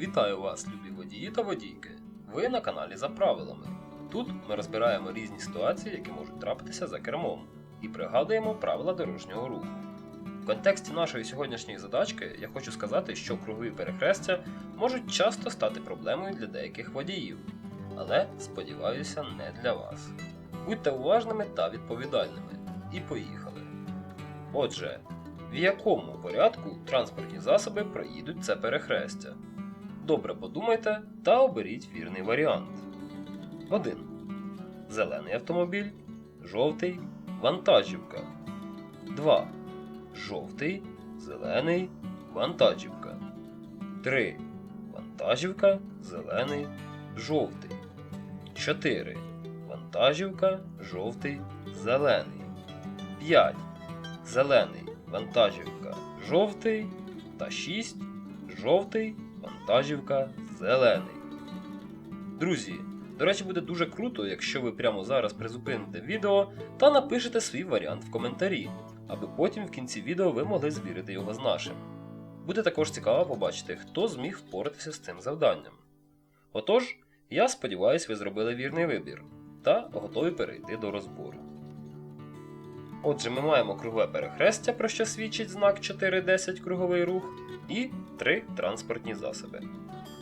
Вітаю вас, любі водії та водійки. Ви на каналі за правилами. Тут ми розбираємо різні ситуації, які можуть трапитися за кермом, і пригадуємо правила дорожнього руху. В контексті нашої сьогоднішньої задачки я хочу сказати, що кругові перехрестя можуть часто стати проблемою для деяких водіїв, але сподіваюся, не для вас. Будьте уважними та відповідальними. І поїхали. Отже, в якому порядку транспортні засоби проїдуть це перехрестя? Добре подумайте та оберіть вірний варіант. 1. Зелений автомобіль, жовтий, вантажівка. 2. Жовтий, зелений, вантажівка. 3. Вантажівка, зелений, жовтий. 4. Вантажівка, жовтий, зелений. 5. Зелений, вантажівка, жовтий. Та 6. Жовтий, вантажівка, зелений. Друзі, до речі, буде дуже круто, якщо ви прямо зараз призупините відео та напишете свій варіант в коментарі, аби потім в кінці відео ви могли звірити його з нашим. Буде також цікаво побачити, хто зміг впоратися з цим завданням. Отож, я сподіваюся, ви зробили вірний вибір та готові перейти до розбору. Отже, ми маємо кругове перехрестя, про що свідчить знак 410 круговий рух, і три транспортні засоби.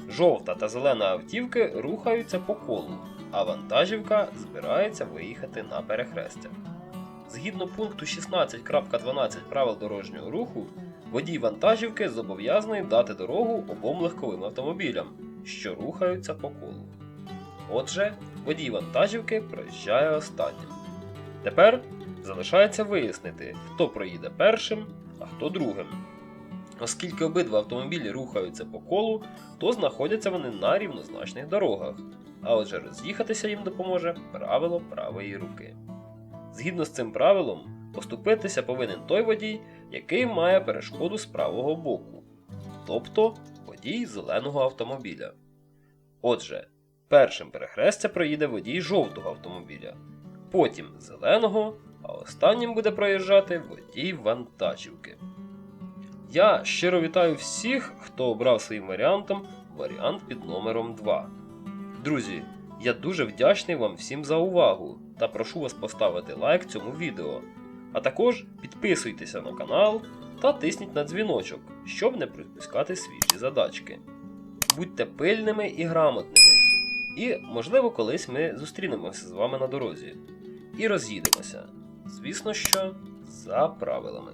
Жовта та зелена автівки рухаються по колу, а вантажівка збирається виїхати на перехрестя. Згідно пункту 16.12 правил дорожнього руху, водій вантажівки зобов'язаний дати дорогу обом легковим автомобілям, що рухаються по колу. Отже, водій вантажівки проїжджає останнім. Тепер залишається вияснити, хто проїде першим, а хто другим. Оскільки обидва автомобілі рухаються по колу, то знаходяться вони на рівнозначних дорогах, а отже роз'їхатися їм допоможе правило правої руки. Згідно з цим правилом, поступитися повинен той водій, який має перешкоду з правого боку, тобто водій зеленого автомобіля. Отже, першим перехрестя проїде водій жовтого автомобіля, потім зеленого, а останнім буде проїжджати водій вантажівки. Я щиро вітаю всіх, хто обрав своїм варіантом варіант під номером 2. Друзі, я дуже вдячний вам всім за увагу та прошу вас поставити лайк цьому відео. А також підписуйтеся на канал та тисніть на дзвіночок, щоб не пропускати свіжі задачки. Будьте пильними і грамотними. І, можливо, колись ми зустрінемося з вами на дорозі. І роз'їдемося. Звісно, що за правилами.